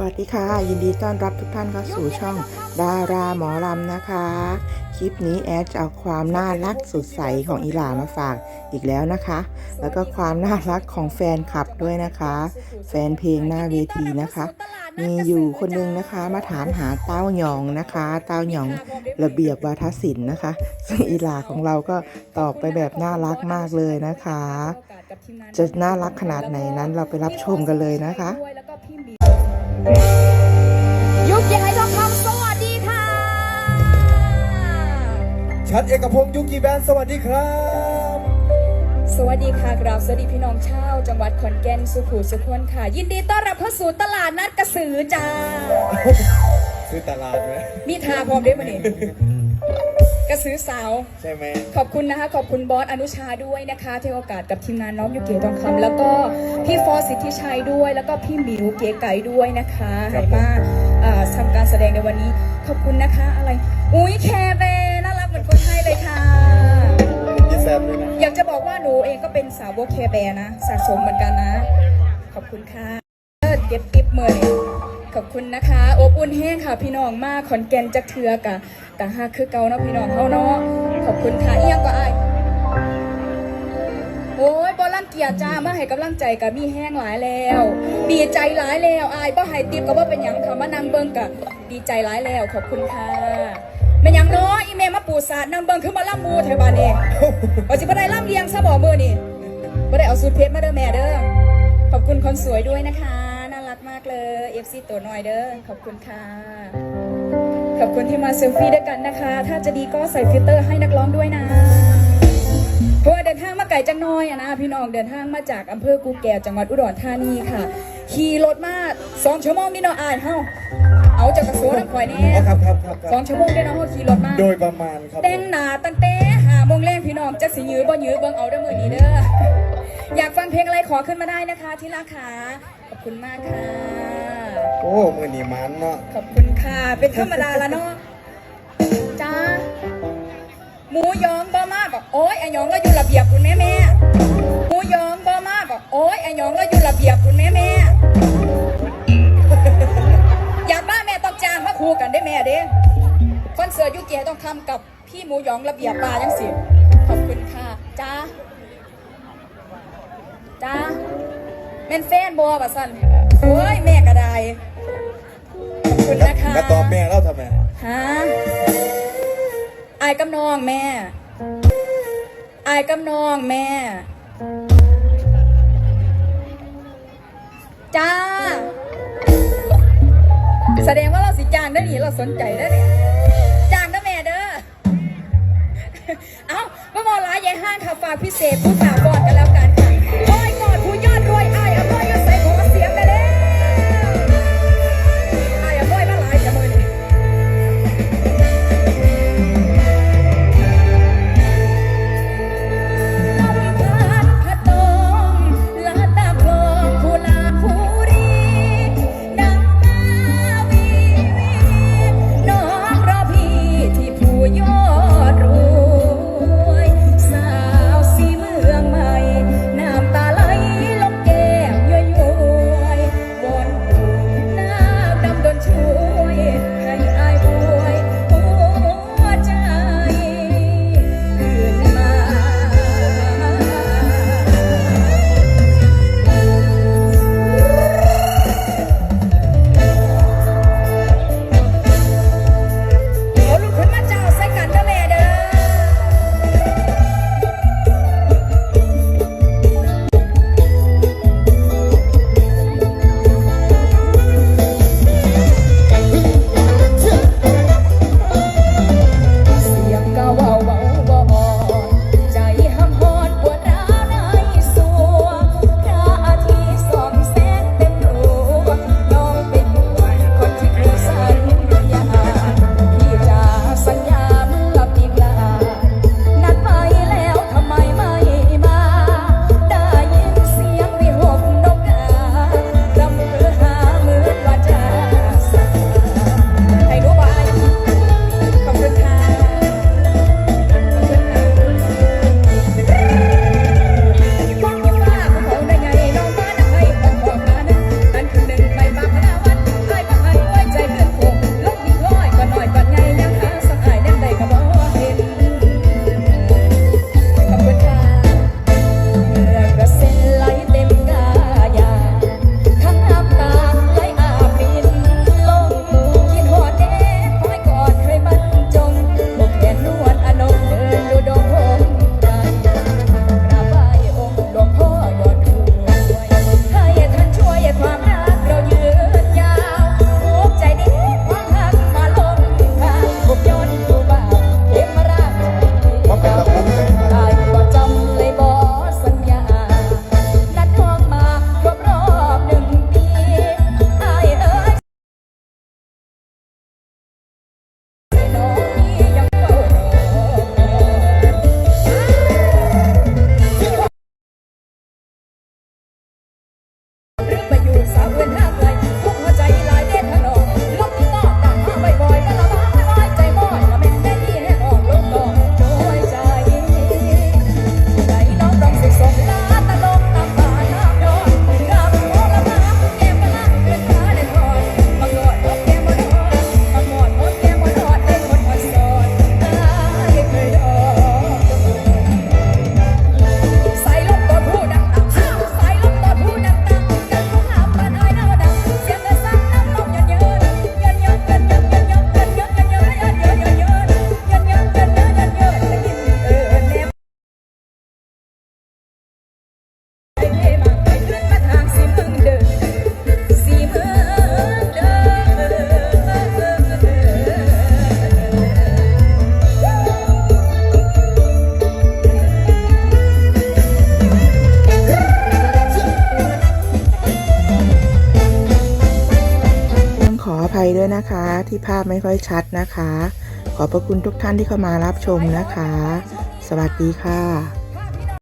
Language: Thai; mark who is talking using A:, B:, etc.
A: สวัสดีค่ะ ยินดีต้อนรับทุกท่านเข้าสู่ช่องดาราหมอลำนะคะ คลิปนี้แอดจะเอาความน่ารักสดใสของอีหลามาฝากอีกแล้วนะคะ แล้วก็ความน่ารักของแฟนคลับด้วยนะคะ แฟนเพลงหน้าเวทีนะคะ มีอยู่คนนึงนะคะ มาถามหาเต้าหยองนะคะ เต้าหยองระเบียบวาทศิลป์นะคะ ซึ่งอีหลาของเราก็ตอบไปแบบน่ารักมากเลยนะคะ จะน่ารักขนาดไหนนั้นเราไปรับชมกันเลยนะคะ
B: ยุคยายทองคำสวัสดีค่ะ
C: ชัดเอกพงศ์ยุกิแบนสวัสดีครับ
B: สวัสดีค่ะกราบสวัสดีพี่น้องชาวจังหวัดขอนแก่นสุขุมสุขวนค่ะ ยินดีต้อนรับเข้าสู่ตลาดนัดกระสือจ้า
C: ซื้อตลาดไหม
B: มีทาพร้อมด้วยมาเนี่ย กระสือสาว
C: ใช่ไหม
B: ขอบคุณนะคะ ขอบคุณบอสอนุชาด้วยนะคะที่ให้โอกาสกับทีมงานน้องยูเกียทองคำแล้วก็พี่ฟอสสิทธิชัยด้วย แล้วก็พี่หมิวเก๋ไก่ด้วยนะคะให้มาอ่าทำการแสดงในวันนี้ ขอบคุณนะคะอะไร อุ้ยแคร์เบร์น่ารักเหมือนคนไทยเลยค่ะ
C: พี่แซมด้วยนะ
B: อยากจะบอกว่าหนูเองก็เป็นสาวกแคร์แบร์นะ สะสมเหมือนกันนะ ขอบคุณค่ะเลิศเก็บปิ๊บเมื่อนี่ขอบคุณนะคะ อบอุ่นแห้งค่ะพี่น้องมากขอนแก่นจักเทือกะ กะฮักคือเก่าเนาะพี่น้องเขาเนาะขอบคุณค่ะเอียงก็อายโอ้ยบอลังเกียจจ้ามาให้กำลังใจกับมีแห้งหลายแล้วดีใจหลายแล้วอายบ่ให้ติบก็บ่เป็นหยังค่ะมานั่งเบิ่งกะดีใจหลายแล้วขอบคุณค่ะเป็นหยังเนาะอีเมลมาปูสาดนั่งเบิ่งคือมาล่ำมูแถวบ้านนี่ว่าสิบ่ได้ล่ำเลียงซะบ่มื้อนี่บ่ได้เอาสูตรเพชรมาเด้อแม่เด้อขอบคุณคนสวยด้วยนะคะ น่ารักมากเลย FC ตัวน้อยเด้อขอบคุณค่ะ ขอบคุณที่มาเซลฟี่ด้วยกันนะคะ ถ้าจะดีก็ใส่ฟิลเตอร์ให้นักร้องด้วยนะ เพราะว่าเดินทางมาไกลจังน้อยอะนะพี่น้องเดินทางมาจากอำเภอกูแก่จังหวัดอุดรธานีค่ะ ขี่รถมาสองชั่วโมงนี่เนาะอายเฮาเอาจากกระทรวงน้ำข่อยนี่
C: อ๋อครับครับครับค
B: สอ
C: รับ
B: งชั่วโมงได้เนาะเฮาขี่รถมา
C: โดยประมาณครับ
B: แต่งหน้าตั้งแต่หาโมงแรกพี่น้องจะสิยื้อบ่ยื้อเบิ่งเอาเด้อมื้อนี้เด้ออยากฟังเพลงอะไรขอขึ้นมาได้นะคะที่ราคาขอบคุณมากค่ะ
C: โอ้มือนี่มันเนาะ
B: ขอบคุณค่ะ เป็นธรรมดาละเนาะจ้าหมูยองบ่มาบอกโอ้ยไอยองก็อยู่ระเบียบคุณแม่แม่หมูยองบ่มาบอกโอ้ยไอยองก็อยู่ระเบียบคุณแม่แม่อยากบ้าแม่ต้องจ้างมาคู่กันได้แม่เด้คอนเสิร์ตยุเกียต้องทำกับพี่หมูยองระเบียบปลายังสิขอบคุณค่ะจ้าจ้าแม่นแฟนบัวปะสันโอ้ยแม่กระได คุณนะคะ
C: กระตอบแม่เล่าทำไม
B: ฮะอายกำนองแม่อายกำนองแม่ จ้า แสดงว่าเราสิจางได้หนีเราสนใจได้เนี่ยจางนะแม่เด้อ เอ้าเมื่อมอร้ายยายห้างค่ะฝากพิเศษผู้ข่าวก่อนกันแล้วกันค่ะคอยก่อนผู้ยอดรวยอายอำนวยยศใส่อย
A: ภัยด้วยนะคะ ที่ภาพไม่ค่อยชัดนะคะ ขอบพระคุณทุกท่านที่เข้ามารับชมนะคะ สวัสดีค่ะ